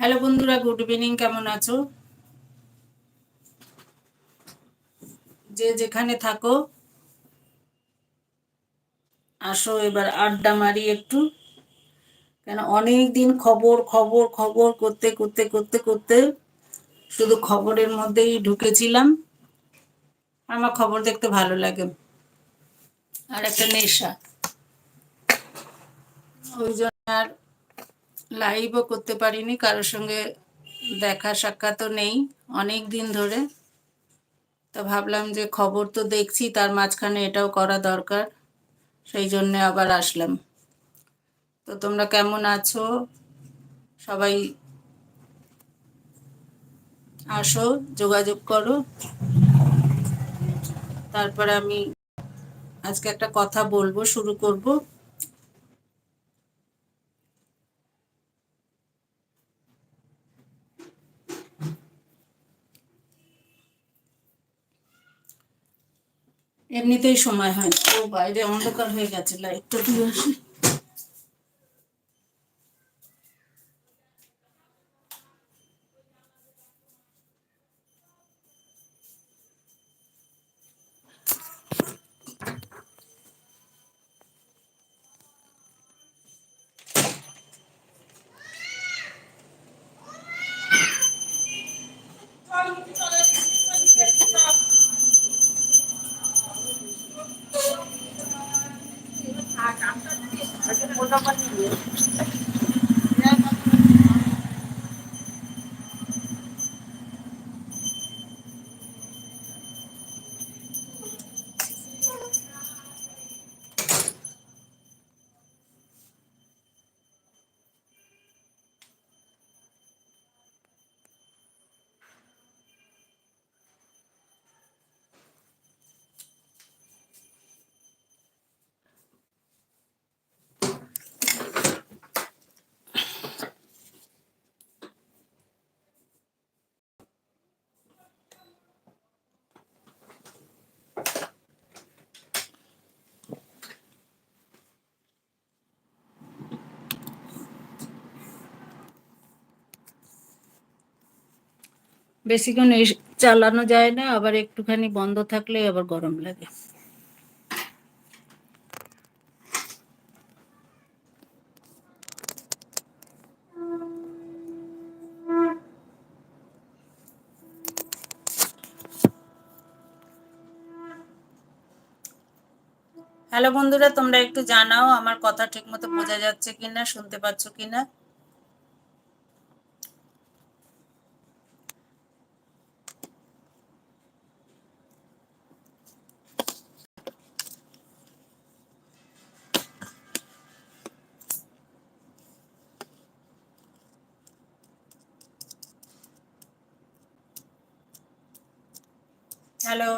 Hello বন্ধুরা good evening কেমন আছো? যে যেখানে থাকো। আসো এবার আড্ডা মারি একটু। কেন অনেক দিন খবর খবর খবর করতে করতে করতে করতে শুধু খবরের মধ্যেই ঢুকেছিলাম। আমার খবর দেখতে ভালো লাগে। আর একটা নেশা। ওই জন্য আর লাইভও করতে পারিনি, কারোর সঙ্গে দেখা সাক্ষাৎও নেই অনেক দিন ধরে। তো ভাবলাম যে খবর তো দেখছি, তার মাঝখানে এটাও করা দরকার, সেই জন্য আবার আসলাম। তো তোমরা কেমন আছো? সবাই আসো, যোগাযোগ করো। তারপরে আমি আজকে একটা কথা বলব, শুরু করব। এমনিতেই সময় হয় না। ও বাইরে অন্ধকার হয়ে গেছে লাইটটা দিয়ে আসি। বেশিক্ষণ চালানো যায় না, আবার একটুখানি বন্ধ থাকলে আবার গরম লাগে। হ্যালো বন্ধুরা, তোমরা একটু জানাও, আমার কথা ঠিকমতো বোঝা যাচ্ছে কিনা, শুনতে পাচ্ছ কিনা? হ্যালো।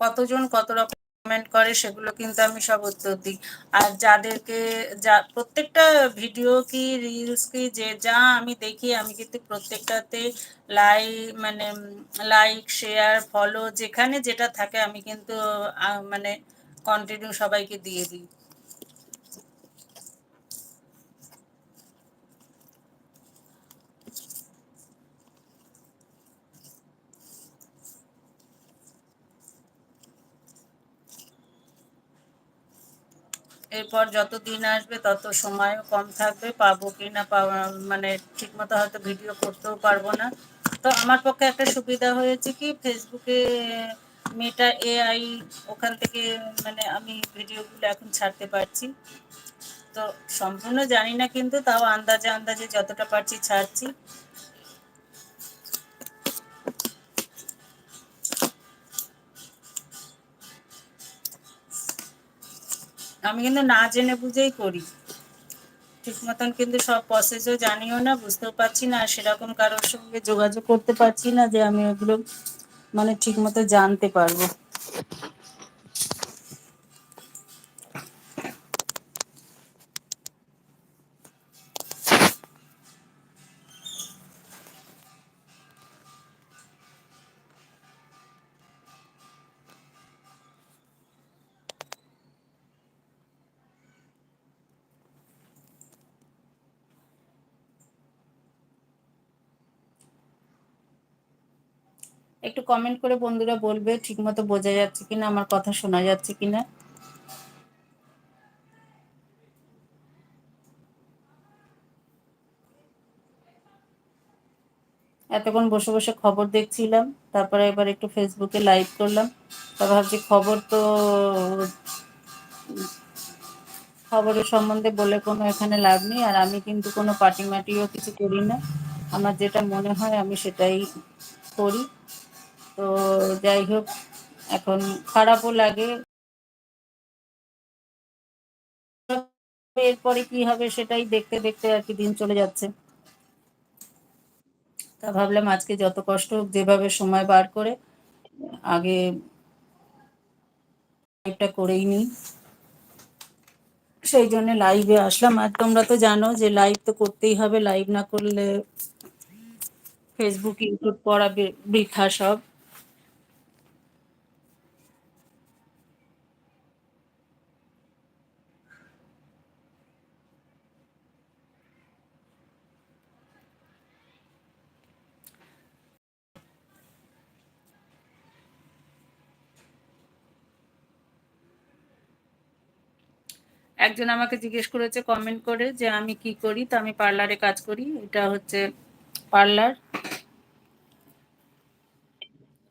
কতজন কত রকম কমেন্ট করে সেগুলো কিন্তু আমি সব উত্তর দিই। আর যাদেরকে যা, প্রত্যেকটা ভিডিও কি রিলস কি, যে যা আমি দেখি, আমি কিন্তু প্রত্যেকটাতে লাইক মানে লাইক শেয়ার ফলো যেখানে যেটা থাকে আমি কিন্তু মানে কন্টিনিউ সবাইকে দিয়ে দিই। এরপর যত দিন আসবে তত সময়ও কম থাকবে। পাবো কি না মানে ঠিকমতো হয়তো ভিডিও করতেও পারব না। তো আমার পক্ষে একটা সুবিধা হয়েছে কি ফেসবুকে মেটা এআই ওখান থেকে মানে আমি ভিডিওগুলো এখন ছাড়তে পারছি। তো সম্পূর্ণ জানি না কিন্তু তাও আন্দাজে আন্দাজে যতটা পারছি ছাড়ছি। আমি কিন্তু না জেনে বুঝেই করি। ঠিক মতন কিন্তু সব প্রসেসও জানিও না, বুঝতেও পারছি না, আর সেরকম কারোর সঙ্গে যোগাযোগ করতে পারছি না যে আমি ওগুলো মানে ঠিক মতো জানতে পারব। কমেন্ট করে বন্ধুরা বলবে ঠিকমতো বোঝা যাচ্ছে কিনা, আমার কথা শোনা যাচ্ছে কিনা। এতক্ষণ বসে বসে খবর দেখছিলাম, তারপরে এবার একটু ফেসবুকে লাইভ করলাম। তা ভাবছি খবর তো, খবরের সম্বন্ধে বলে কোনো এখানে লাভ নেই, আর আমি কিন্তু কোনো পার্টি মাটিও কিছু করি না। আমার যেটা মনে হয় আমি সেটাই করি। তো যাই হোক, এখন খারাপও লাগে। এরপরে কি হবে সেটাই দেখতে দেখতে আর কি দিন চলে যাচ্ছে। তা ভাবলাম আজকে যত কষ্ট হোক যেভাবে সময় বার করে, আগে লাইভটা করেই নিই। সেই জন্য লাইভে আসলাম। আর তোমরা তো জানো যে লাইভ তো করতেই হবে। লাইভ না করলে ফেসবুক ইউটিউব পড়া বৃথা সব। একজন আমাকে জিজ্ঞেস করেছে কমেন্ট করে যে আমি কি করি? তো আমি পার্লারে কাজ করি। এটা হচ্ছে পার্লার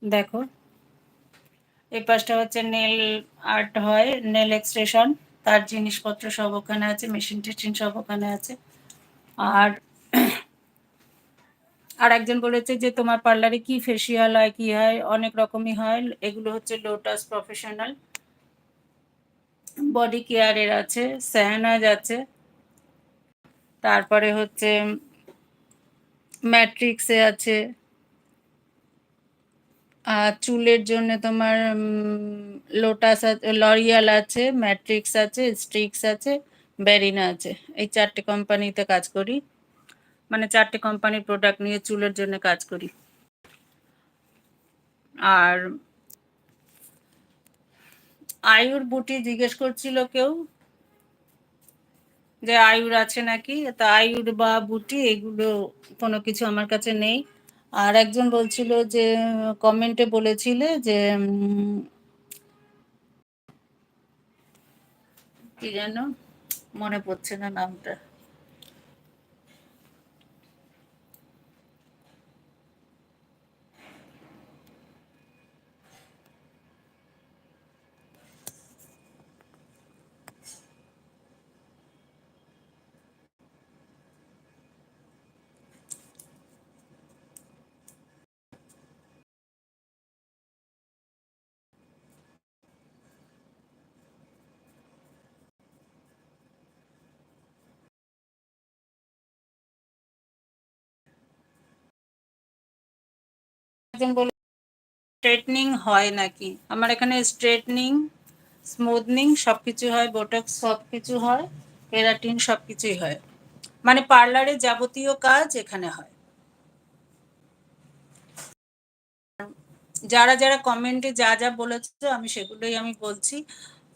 দেখো, এই পাশটা হচ্ছে নেল আর্ট হয় নেল এক্সপ্রেশন তার জিনিসপত্র সব ওখানে আছে মেশিন টেশিন সব ওখানে আছে। আর আর একজন বলেছে যে তোমার পার্লারে কি ফেসিয়াল হয়, কি হয়, অনেক রকমই হয়। এগুলো হচ্ছে লোটাস প্রফেশনাল বডি কেয়ারের আছে স্যানাজ আছে, তারপরে হচ্ছে ম্যাট্রিক্সে আছে, আর চুলের জন্য তোমার লোটাস আছে লরিয়াল আছে ম্যাট্রিক্স আছে স্ট্রিক্স আছে ব্যারিনা আছে, এই চারটে কোম্পানিতে কাজ করি মানে চারটে কোম্পানির প্রোডাক্ট নিয়ে চুলের জন্য কাজ করি। আর আয়ুর বুটি জিজ্ঞেস করছিল কেউ? যে আয়ুর আছে নাকি? তা আয়ুর বা বুটি, এগুলো কোনো কিছু আমার কাছে নেই। আর একজন বলছিল যে কমেন্টে বলেছিলে যে কি যেন? মনে পড়ছে না নামটা। একজন বলে স্ট্রেটনিং হয় নাকি? আমার এখানে স্ট্রেটনিং স্মুথনিং সব কিছু হয় বোটক্স সব কিছু হয় কেরাটিন সব কিছুই হয়। মানে পার্লারে যাবতীয় কাজ এখানে হয়। যারা যারা কমেন্টে যা যা বলেছে, আমি সেগুলোই আমি বলছি।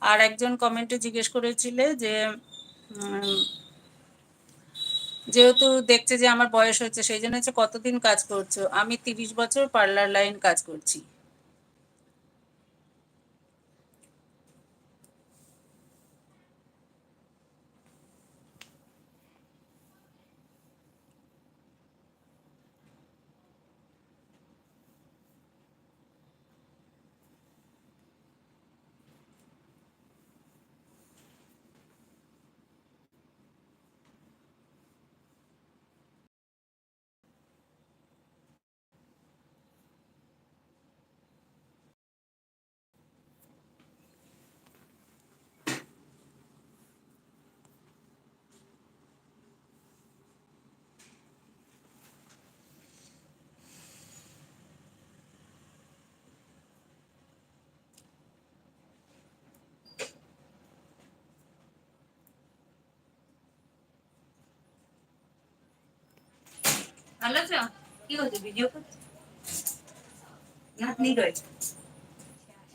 আর একজন কমেন্টে জিজ্ঞেস করেছিলে যে যেহেতু দেখছে যে আমার বয়স হচ্ছে সেই জন্য হচ্ছে কতদিন কাজ করছ? আমি তিরিশ বছর পার্লার লাইন কাজ করছি। ভালো আছো? কি হচ্ছে ভিডিও করছ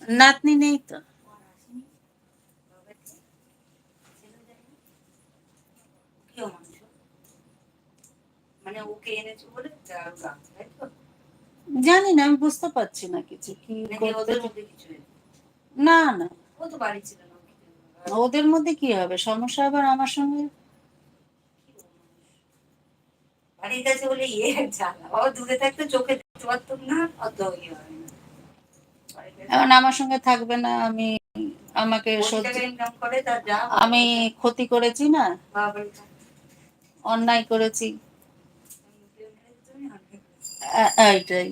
নাতনি নেই তো। মানে ওকে এনেছো বলে? জানি না আমি বুঝতে পারছি না কিছু। কি নাকি ওদের মধ্যে কিছু নেই? না না। ও তো বাড়ি ছিল না ওদের মধ্যে কি হবে? সমস্যা আবার আমার সঙ্গে? বাড়ির কাছে বলে ইয়ে জ্বালা ও দূরে থাকতে চোখে দেখতে পারতাম না অত ইয়ে হয়। এখন আমার সঙ্গে থাকবে না আমি আমাকে আমি ক্ষতি করেছি না? অন্যায় করেছি। এইটাই।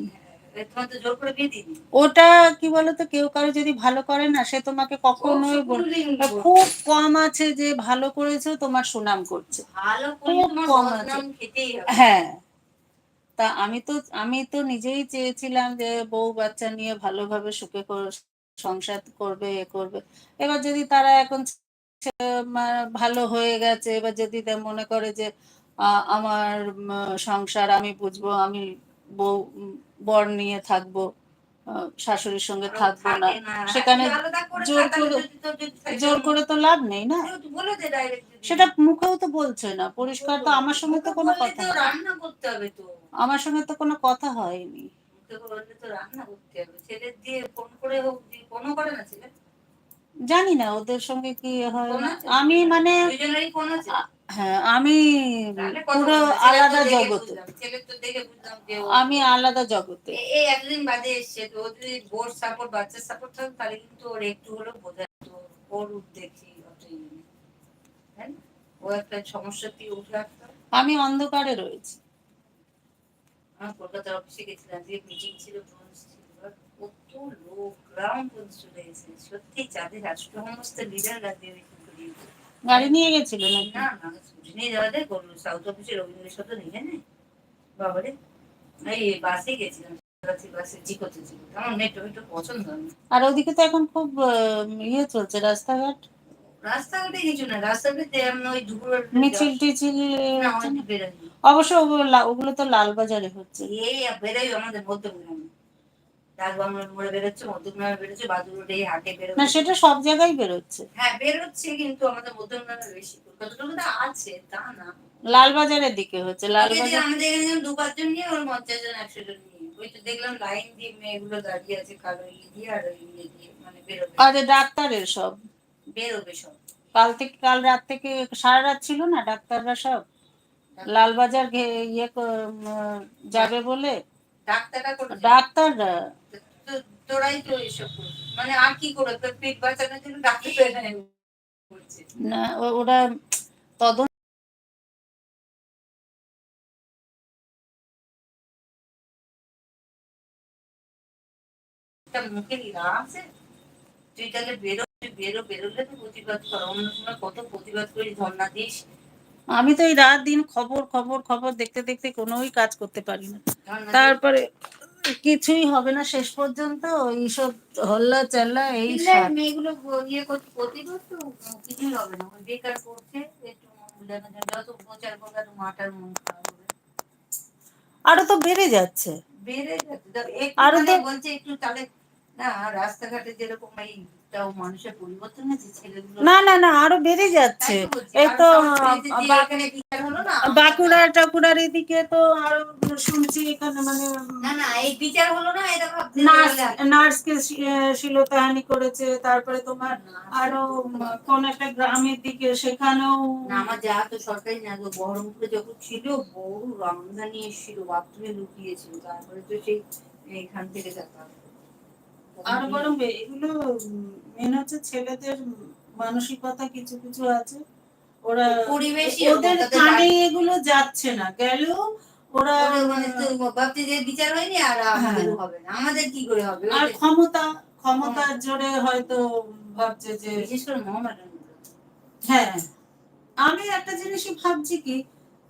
ওটা কি বলতো কেউ কারও যদি ভালো করে না সে তোমাকে কখনোই খুব কম আছে যে ভালো করেছ তোমার সুনাম করছে। খুব কম আছে। হ্যাঁ। তা আমি তো আমি তো নিজেই চেয়েছিলাম যে বউ বাচ্চা নিয়ে ভালোভাবে সুখে কর- সংসার করবে এ করবে। এবার যদি তারা এখন ভালো হয়ে গেছে এবার যদি মনে করে যে আহ, আমার সংসার আমি বুঝব আমি বউ বর নিয়ে থাকব শাশুড়ির সঙ্গে থাকব না। সেখানে জোর করে- জোর করে তো লাভ নেই না। সেটা মুখেও তো বলছে না। পরিষ্কার তো আমার সঙ্গে তো কোনো কথা হয়নি। রান্না করতে হবে তো। আমার সঙ্গে তো কোনো কথা হয়নি। জানি না ওদের সঙ্গে কি হয়। আমি মানে হ্যাঁ আমি পুরো তো আলাদা জগতে। তো আমি আলাদা জগতে। এই এতদিন বাদে এসছে তো যদি সাপোর্ট বাচ্চার সাপোর্ট থাকতো তাহলে কিন্তু ওর একটু হলেও বোঝা যেত ওর না? ও একটা সমস্যা দিয়ে উঠে আসতো আমি অন্ধকারে রয়েছি। আমার কলকাতার অফিসে গেছিলাম যে মিটিং ছিল ব্রোঞ্জ ছিল। কত লোক গ্রাউন্ড পর্যন্ত চলে গেছে। সত্যি যাদের রাষ্ট্র সমস্ত লিডাররা দিয়ে কিন্তু। গাড়ি নিয়ে গেছিল নাকি? না না ছুটি নিয়ে যাওয়া যায় সাউথ অফিসে রবীন্দ্রের সাথে নিয়ে নেই বাবারে এই বাসে গেছিলাম হয় আর ওদিকে তো এখন খুব ইয়ে চলছে রাস্তাঘাট। রাস্তাঘাটে কিছু না রাস্তাঘাটে ওই দুপুর মিছিল টিছিল না না? অবশ্য ওগুলো তো লালবাজারে হচ্ছে। এই বেরোই আমাদের মধ্যমগ্রামে ডাক বাংলার মোড়ে বেরোচ্ছে মধ্যমগ্রামে বেরোচ্ছে বাদুর রোডে হাটে না বেরোচ্ছে সেটা সব জায়গায় বেরোচ্ছে। হ্যাঁ বেরোচ্ছে কিন্তু আমাদের মধ্যমগ্রামে বেশি। কলকাতার আছে তা না। লালবাজারের দিকে হচ্ছে লালবাজার আমাদের এখানে দু পাঁচজন নিয়ে ওর পঞ্চাশ জন একশো জন নিয়ে। ওই তো দেখলাম লাইন দিয়ে মেয়েগুলো দাঁড়িয়ে আছে কালো ইয়ে দিয়ে আর ওই ইয়ে দিয়ে মানে বেরোবে। আরে ডাক্তারের সব। বেরোবে সব। কাল থেকে কাল রাত থেকে সারা রাত ছিল না ডাক্তাররা সব? লালবাজার ইয়ে যাবে বলে ডাক্তাররা তোরাই তো এসব মানে আর কি করে তোর পেট বাঁচানোর জন্য ডাক্তার না ওরা তদন্ত মুখে ইরা আছে। তুই তাহলে বেরো তুই বেরো বেরোলে তো প্রতিবাদ কর। অন্য সময় কত প্রতিবাদ করি ধর্ণা দিস। আমি তো এই রাত দিন খবর খবর খবর দেখতে দেখতে কোনোই কাজ করতে পারি না। তারপরে কিছুই হবে না শেষ পর্যন্ত এইসব হল্লা চাল্লা এই মেয়েগুলো ইয়ে করছে প্রতিবাদ তো কিছুই হবে না। বেকার করছে যত প্রচার করবে এত মাটার মন খারাপ হবে। আরও তো বেড়ে যাচ্ছে। বেড়ে যাচ্ছে। আরও তো- বলছে একটু তাহলে না রাস্তাঘাটে যেরকম এইটাও না না না আরও বেড়ে যাচ্ছে। এই তো বাঁকুড়া টাকুড়ার এদিকে তো আরও শুনছি এখানে মানে নার্সকে শিলতাহানি করেছে তারপরে তোমার আরও কোন একটা গ্রামের দিকে সেখানেও আমার যা তো সরকারি না তো বহরমপুরে যখন ছিল বড় রামদানি এসেছিল বাথরুমে লুকিয়েছিল তারপরে তো সেই এখান থেকে যাতায়াত আরও বরং এগুলো মেন হচ্ছে ছেলেদের মানসিকতা কিছু কিছু আছে। ওরা ওদের কানে এগুলো যাচ্ছে না। গেলেও ওরা মানে ভাবছে যে বিচার হয়নি আর আমাদের হ্যাঁ। হবে না। আমাদের কি করে হবে? আর ক্ষমতা ক্ষমতার জোরে হয়তো ভাবছে যে বিশেষ করে মহামাডান হ্যাঁ। আমি একটা জিনিসই ভাবছি কি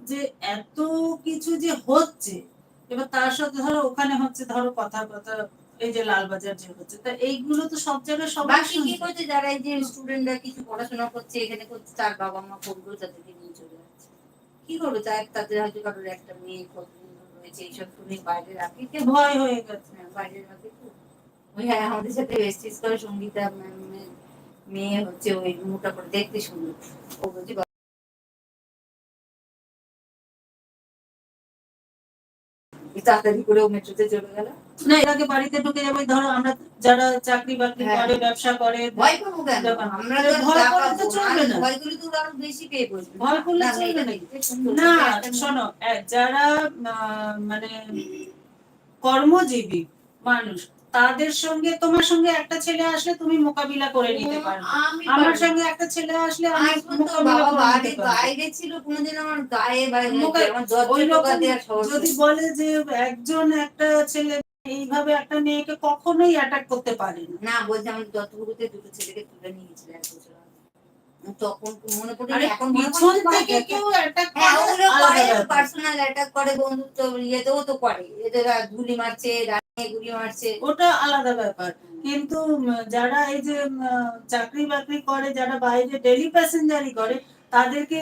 যে এত কিছু যে হচ্ছে এবার তার সাথে ধরো ওখানে হচ্ছে ধরো কথা কথা এই যে লালবাজার যে হচ্ছে তা এইগুলো তো সব জায়গায় সবাই বাকি কি করছে যারা এই যে স্টুডেন্টরা কিছু পড়াশোনা করছে এখানে করছে তার বাবা মা তাদেরকে নিয়ে চলে যাচ্ছে। কি করবে? তার তাদের হয়তো কারোর একটা মেয়ে রয়েছে এইসব শুনে বাইরে রাখি ভয় হয়ে গেছে। হ্যাঁ, বাইরে রাখি ওই হ্যাঁ আমাদের সাথে এসছিস করে সঙ্গীতা মেয়ে হচ্ছে ওই মোটা করে দেখতে সুন্দর। ও বলছে তাড়াতাড়ি মেট্রোতে চলে গেল না এর আগে বাড়িতে ঢুকে যাবে ধরো আমরা যারা চাকরি বাকরি হ্যাঁ। করে ব্যবসা করে ভয় কেন আমরা ভয় করলে তো চলবে না। ভয় করলে তো আরও বেশি পেয়ে বসবে ভয় করলে চলবে না। না শোনো যারা আহ, মানে কর্মজীবী মানুষ তাদের সঙ্গে তোমার সঙ্গে একটা ছেলে আসলে তুমি মোকাবিলা করে নিতে পারবে। আমার সঙ্গে একটা ছেলে আসলে আমি মোকাবিলা করে বাড়ি নিতে পারব। বাইরে ছিল কোনোদিন আমার গায়ে আমার যদি বলে যে একজন একটা ছেলে এইভাবে একটা মেয়েকে কখনোই অ্যাটাক করতে পারে না বলছে আমি দত্তগুরুতে দুটো ছেলেকে তুলে নিয়েছিল এক বছর। তখন মনে পড়ে এখন পিছন থেকে কেউ অ্যাটাক হ্যাঁ করে ব্যাপার। পার্সোনাল অ্যাটাক করে বন্ধুত্ব ইয়েতেও তো করে এদের গুলি মারছে গুলি মারছে ওটা আলাদা ব্যাপার কিন্তু যারা এই যে চাকরি বাকরি করে যারা বাইরে ডেলি প্যাসেঞ্জারি করে তাদেরকে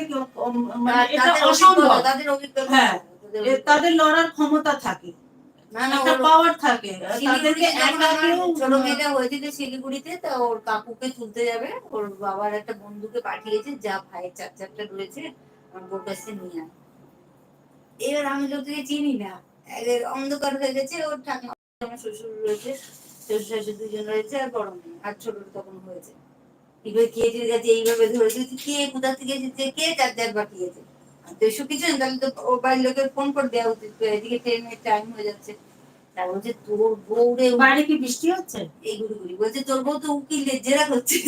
মানে তাদের অসম্ভব হ্যাঁ। তাদের লড়ার ক্ষমতা থাকে না না ওর- পাওয়ার থাকে। তাদেরকে একা কেউ ছোট মেয়েটা হয়েছিল শিলিগুড়িতে তা ওর কাকুকে তুলতে যাবে। ওর বাবার একটা বন্ধুকে পাঠিয়েছে যা ভাইয়ের চার চারটা রয়েছে আমার কাছে নিয়ে আয়। এবার আমি লোককে চিনি না। অন্ধকার হয়ে গেছে ওর ঠাকুমা আমার শ্বশুর রয়েছে শ্বশুর শাশুড়ি দুজন রয়েছে আর বড় মেয়ে আর ছোট তখন হয়েছে। এবার কে যে গেছে এইভাবে ধরেছে কে কোথা থেকে এসেছে কে চার চার পাঠিয়েছে? তো এসব কিছু না তাহলে তো ওর বাড়ির লোকের ফোন করে দেওয়া উচিত এদিকে ট্রেনের টাইম হয়ে যাচ্ছে। বলছে তোর বউরে বাইরে কি বৃষ্টি হচ্ছে? এই গুড়ি বলছে তোর বউ তো উকিলের জেরা করছে।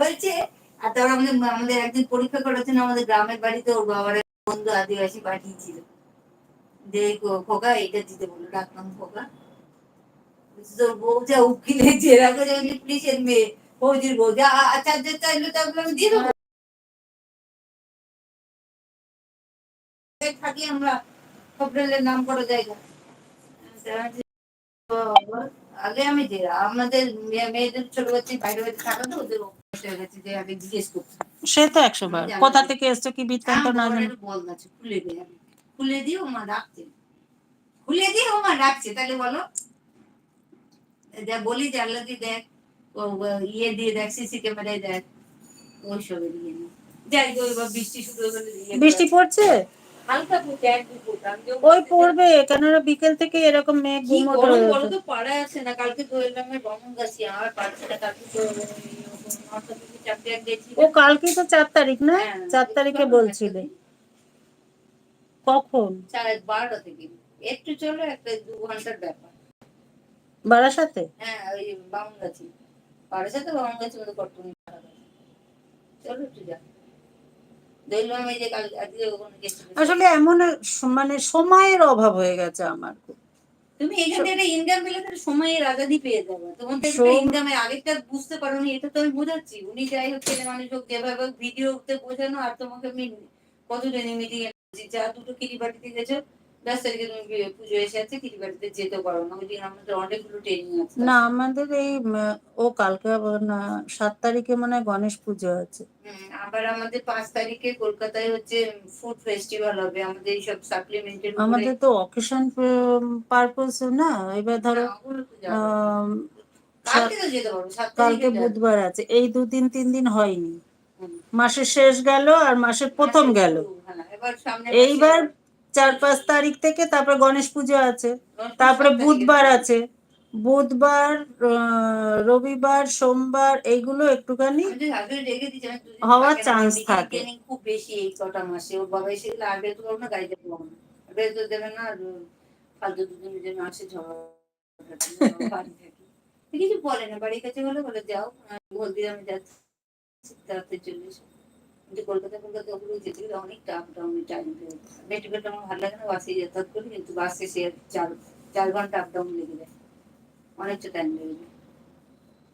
বলছে আর তারপর আমাদের আমাদের একদিন পরীক্ষা করাচ্ছেন আমাদের গ্রামের বাড়িতে ওর বাবার বন্ধু আদিবাসী পাঠিয়েছিল। যে খোকা এটা দিতে বলল ডাকলাম খোকা। তোর বউ যা উকিলের জেরা করে পুলিশের মেয়ে ফৌজির বউ যা আচার্য চাইলো তারপর আমি দিয়ে দেবো। থাকি আমরা খবরের নাম করা জায়গা। আগে আমি যে আমাদের মেয়েদের ছোট বাচ্চা বাইরে বাইরে থাকা তো ওদের সে তো একশো বার কোথা থেকে এসছে কি বৃত্তান্ত না বল আছে খুলে দে খুলে দিয়ে ও মা খুলে দিয়ে ও মা তাহলে বলো। যা বলি যে আল্লাহ দিয়ে দেখ ইয়ে দিয়ে দেখ সিসি ক্যামেরায় দেখ। ওই সবের ইয়ে নেই। যাই গো এবার বৃষ্টি শুরু হয়ে বৃষ্টি পড়ছে? হালকা পড়ছে এক দু ফোঁটা। ওই পড়বে কেননা বিকেল থেকে এরকম মেঘ গুমোট গরম হয়ে বলো তো পাড়ায় আছে না কালকে তো এলাম রমন গাছি আমার না কালকে তো ও কালকে তো চার তারিখ না? হ্যাঁ, চার তারিখে বলছিলে। কখন? চার বারোটা থেকে। একটু চলো একটা দু ঘণ্টার ব্যাপার। বারাসাতে? হ্যাঁ ওই বামন গাছি। সাথে বামন গাছি মতো কটুনি চলো একটু যা দেখলাম এই যে কাল আজকে ওখানে গেছি আসলে এমন মানে সময়ের অভাব হয়ে গেছে আমার খুব। তুমি এখান থেকে ইনকাম পেলে তাহলে সময়ের আজাদি পেয়ে যাবে। তোমার তো ইনকামের আগেরটা বুঝতে পারো নি এটা তো আমি বোঝাচ্ছি। উনি যাই হোক ছেলে মানুষ হোক যেভাবে ভিডিওতে বোঝানো আর তোমাকে আমি কতদিন মিটিং যা দুটো কিরিবাটি গেছো দশ তারিখে তুমি পুজো এসে আছে কিরিবাটিতে যেতে পারো না ওই দিন আমাদের অনেকগুলো ট্রেনিং আছে না আমাদের এই ও কালকে না সাত তারিখে মনে গণেশ পুজো আছে। আবার আমাদের পাঁচ তারিখে কলকাতায় হচ্ছে ফুড ফেস্টিভ্যাল হবে। আমাদের এইসব সাপ্লিমেন্টের আমাদের তো অকেশন পারপোজ না এবার ধরো কালকে বুধবার আছে। এই দুদিন তিন দিন হয়নি। মাসের শেষ গেল আর মাসের প্রথম গেল। হ্যাঁ, এইবার চার পাঁচ তারিখ থেকে তারপরে গণেশ পুজো আছে তারপরে বুধবার আছে। বুধবার রবিবার সোমবার এইগুলো একটুখানি হওয়ার meeting থাকে। খুব বেশি এই কটা মাসে। ওর বাবা এসে আর বেরোতে না গাড়িতে পাবো না। বেরোতে দেবে না আর ফালতু দুদিনের জন্য আসে ঝগড়া তো কিছু বলে না বাড়ির কাছে হলে বলে যাও আমি যাচ্ছি তাড়াতাড়ি চলে এসো। কিন্তু কলকাতা কলকাতা ওগুলো যেতে গেলে অনেক ডাউনের টাইম আমার ভালো লাগে না বাসে যাতায়াত করি কিন্তু বাসে সে চার চার ঘণ্টা আপ ডাউন লেগে যায়। অনেকটা টাইম লেগে যায়।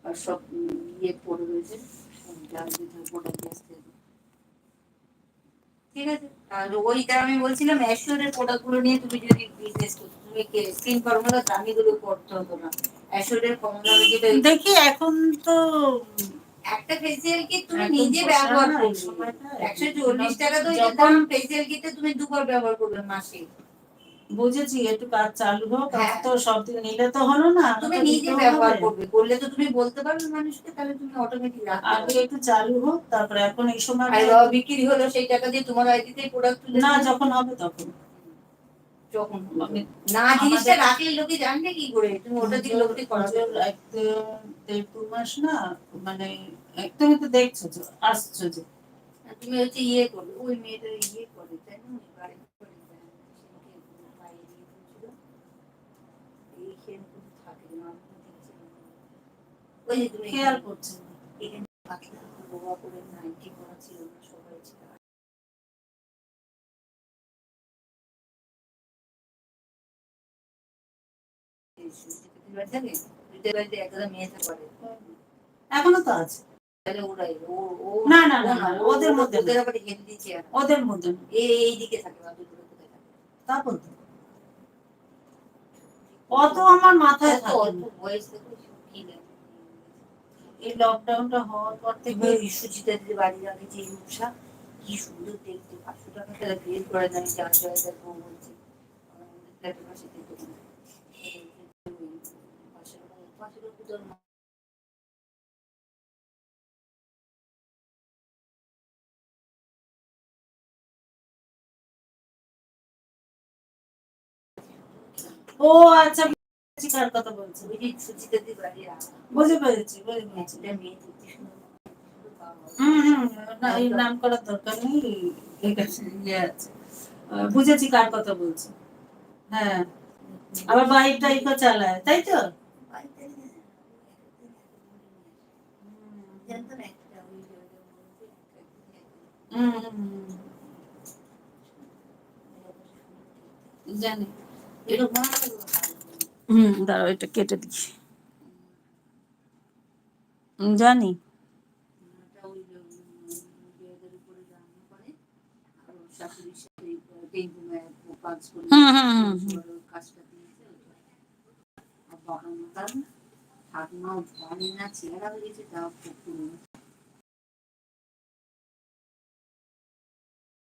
আর সব ইয়ে পড়ে রয়েছে। ঠিক আছে, আর ওইটা আমি বলছিলাম অ্যাশোরের প্রোডাক্টগুলো নিয়ে তুমি যদি বিজনেস করতে তুমি স্কিন ফর্মুলা দামিগুলো করতে হতো না? অ্যাশোরের ফর্মুলা দেখি, এখন তো একটা ফেসিয়াল কিট তুমি নিজে ব্যবহার করবে একশো চল্লিশ টাকা তো যখন ফেসিয়াল তুমি দুবার ব্যবহার করবে মাসে। বুঝেছি একটু কাজ চালু হোক হ্যাঁ। তো সব দিন নিলে তো হলো না তুমি নিজে ব্যবহার করবে করলে তো তুমি বলতে পারবে মানুষকে তাহলে তুমি অটোমেটিক রাখতে আগে একটু চালু হোক তারপরে এখন এই সময় বিক্রি হলো সেই টাকা দিয়ে তোমার আইডিতে প্রোডাক্ট না যখন হবে তখন। যখন না জিনিসটা রাখলে লোকে জানবে কি করে? তুমি ওটা দিয়ে লোককে করাবে। দেড় দু মাস না মানে তুমি তো দেখছ তো আসছো যে। তুমি হচ্ছে ইয়ে করবে ওই মেয়েটা ইয়ে করে তাই না? বাড়ি করে খেয়াল করছে। এখানে বোবা করে এখনও তো আছে। না, না, না, ওদের মধ্যে ওদের মধ্যে এই এইদিকে থাকে অত আমার মাথায় লকডাউনটা হওয়ার পর থেকে সুচিতা দিদির বাড়ির আগে যে রূপসা কি সুন্দর দেখতে। পাঁচশো টাকা তারা বিয়ে করে দেয় যার বউ বলছে আমাদের ফ্ল্যাটের পাশে কিন্তু পাঁচশো টাকা ও আচ্ছা কার কথা যে সুচিতা বাড়ির আগে বুঝে পেরেছি বুঝে নাম করার দরকার নেই ইয়ে আছে। বুঝেছি কার কথা বলছি। হ্যাঁ আবার বাইক টাইকও চালায়, তাই তো? একটা ওই জানি? হুম দাঁড়াও এটা কেটে হুম, জানি। হুম, হুম, হুম, হুম। ওর কাজটা দিয়েছে ওটা। আর বাবা মা তার ঠাকুমাও জানে না চেহারা হয়ে গেছে তাও খুব।